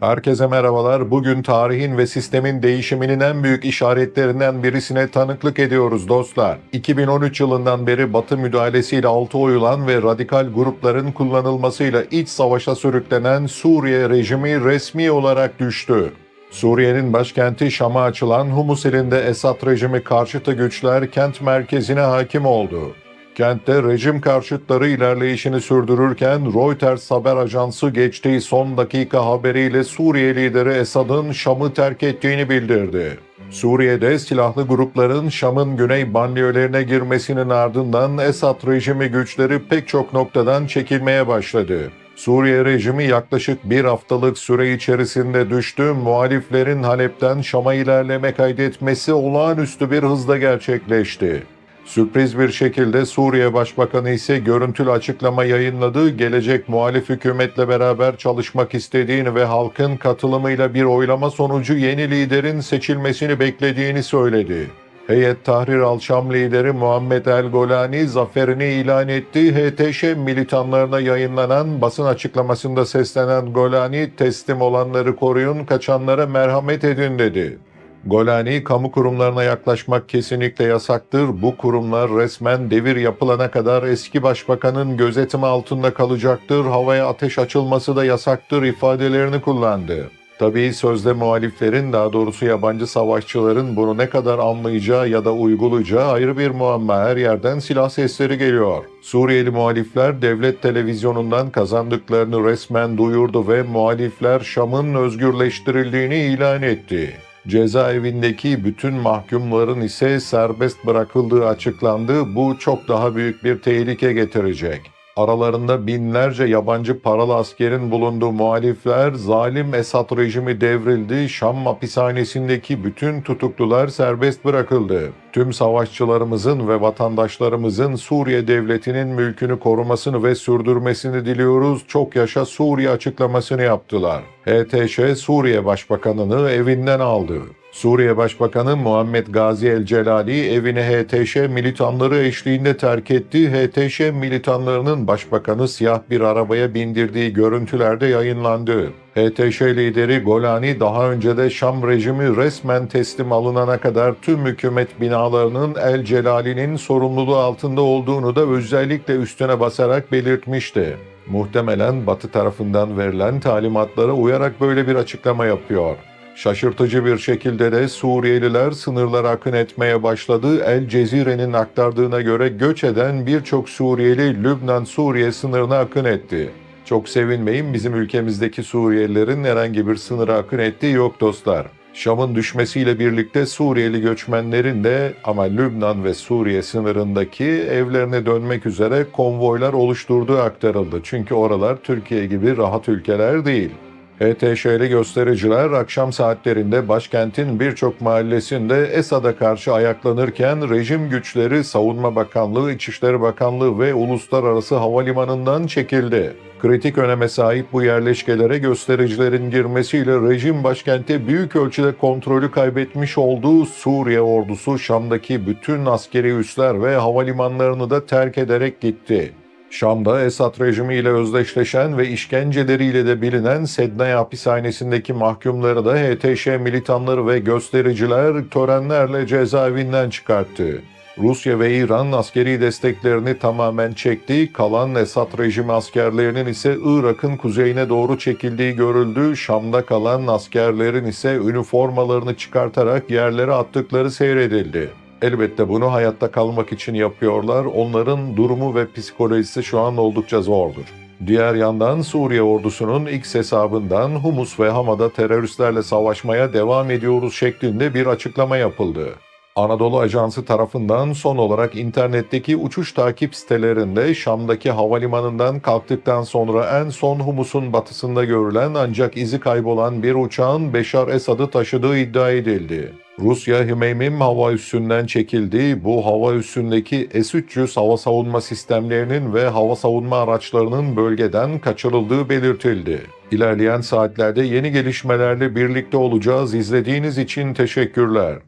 Herkese merhabalar. Bugün tarihin ve sistemin değişiminin en büyük işaretlerinden birisine tanıklık ediyoruz dostlar. 2013 yılından beri Batı müdahalesiyle altı oyulan ve radikal grupların kullanılmasıyla iç savaşa sürüklenen Suriye rejimi resmi olarak düştü. Suriye'nin başkenti Şam'a açılan Humus ilinde Esad rejimi karşıtı güçler kent merkezine hakim oldu. Kentte rejim karşıtları ilerleyişini sürdürürken Reuters haber ajansı geçtiği son dakika haberiyle Suriye lideri Esad'ın Şam'ı terk ettiğini bildirdi. Suriye'de silahlı grupların Şam'ın güney banliyölerine girmesinin ardından Esad rejimi güçleri pek çok noktadan çekilmeye başladı. Suriye rejimi yaklaşık bir haftalık süre içerisinde düştü. Muhaliflerin Halep'ten Şam'a ilerleme kaydetmesi olağanüstü bir hızda gerçekleşti. Sürpriz bir şekilde Suriye Başbakanı ise görüntülü açıklama yayınladı. Gelecek muhalif hükümetle beraber çalışmak istediğini ve halkın katılımıyla bir oylama sonucu yeni liderin seçilmesini beklediğini söyledi. Heyet Tahrir al-Şam lideri Muhammed el-Golani zaferini ilan etti. HTŞ militanlarına yayınlanan basın açıklamasında seslenen Golani teslim olanları koruyun, kaçanlara merhamet edin dedi. Golani, kamu kurumlarına yaklaşmak kesinlikle yasaktır. Bu kurumlar resmen devir yapılana kadar eski başbakanın gözetimi altında kalacaktır. Havaya ateş açılması da yasaktır ifadelerini kullandı. Tabii sözde muhaliflerin daha doğrusu yabancı savaşçıların bunu ne kadar anlayacağı ya da uygulayacağı ayrı bir muamma. Her yerden silah sesleri geliyor. Suriyeli muhalifler devlet televizyonundan kazandıklarını resmen duyurdu ve muhalifler Şam'ın özgürleştirildiğini ilan etti. Cezaevindeki bütün mahkumların ise serbest bırakıldığı açıklandı. Bu çok daha büyük bir tehlike getirecek. Aralarında binlerce yabancı paralı askerin bulunduğu muhalifler, zalim Esad rejimi devrildi, Şam hapishanesindeki bütün tutuklular serbest bırakıldı. Tüm savaşçılarımızın ve vatandaşlarımızın Suriye devletinin mülkünü korumasını ve sürdürmesini diliyoruz. Çok yaşa Suriye açıklamasını yaptılar. HTŞ Suriye Başbakanını evinden aldı. Suriye Başbakanı Muhammed Gazi El Celali evini HTŞ militanları eşliğinde terk etti. HTŞ militanlarının başbakanı siyah bir arabaya bindirdiği görüntülerde yayınlandı. HTŞ lideri Golani daha önce de Şam rejimi resmen teslim alınana kadar tüm hükümet binalarının El Celali'nin sorumluluğu altında olduğunu da özellikle üstüne basarak belirtmişti. Muhtemelen Batı tarafından verilen talimatlara uyarak böyle bir açıklama yapıyor. Şaşırtıcı bir şekilde de Suriyeliler sınırlara akın etmeye başladı. El Cezire'nin aktardığına göre göç eden birçok Suriyeli Lübnan-Suriye sınırına akın etti. Çok sevinmeyin bizim ülkemizdeki Suriyelilerin herhangi bir sınıra akın ettiği yok dostlar. Şam'ın düşmesiyle birlikte Suriyeli göçmenlerin de ama Lübnan ve Suriye sınırındaki evlerine dönmek üzere konvoylar oluşturduğu aktarıldı. Çünkü oralar Türkiye gibi rahat ülkeler değil. HTŞ'li göstericiler akşam saatlerinde başkentin birçok mahallesinde Esad'a karşı ayaklanırken rejim güçleri Savunma Bakanlığı, İçişleri Bakanlığı ve Uluslararası Havalimanı'ndan çekildi. Kritik öneme sahip bu yerleşkelere göstericilerin girmesiyle rejim başkente büyük ölçüde kontrolü kaybetmiş olduğu Suriye ordusu Şam'daki bütün askeri üsler ve havalimanlarını da terk ederek gitti. Şam'da Esad rejimiyle özdeşleşen ve işkenceleriyle de bilinen Sednaya hapishanesindeki mahkumları da HTŞ militanları ve göstericiler törenlerle cezaevinden çıkarttı. Rusya ve İran askeri desteklerini tamamen çekti, kalan Esad rejimi askerlerinin ise Irak'ın kuzeyine doğru çekildiği görüldü, Şam'da kalan askerlerin ise üniformalarını çıkartarak yerlere attıkları seyredildi. Elbette bunu hayatta kalmak için yapıyorlar. Onların durumu ve psikolojisi şu an oldukça zordur. Diğer yandan Suriye ordusunun X hesabından Humus ve Hama'da teröristlerle savaşmaya devam ediyoruz şeklinde bir açıklama yapıldı. Anadolu Ajansı tarafından son olarak internetteki uçuş takip sitelerinde Şam'daki havalimanından kalktıktan sonra en son Humus'un batısında görülen ancak izi kaybolan bir uçağın Beşar Esad'ı taşıdığı iddia edildi. Rusya Hümeymim hava üssünden çekildi. Bu hava üssündeki S-300 hava savunma sistemlerinin ve hava savunma araçlarının bölgeden kaçırıldığı belirtildi. İlerleyen saatlerde yeni gelişmelerle birlikte olacağız. İzlediğiniz için teşekkürler.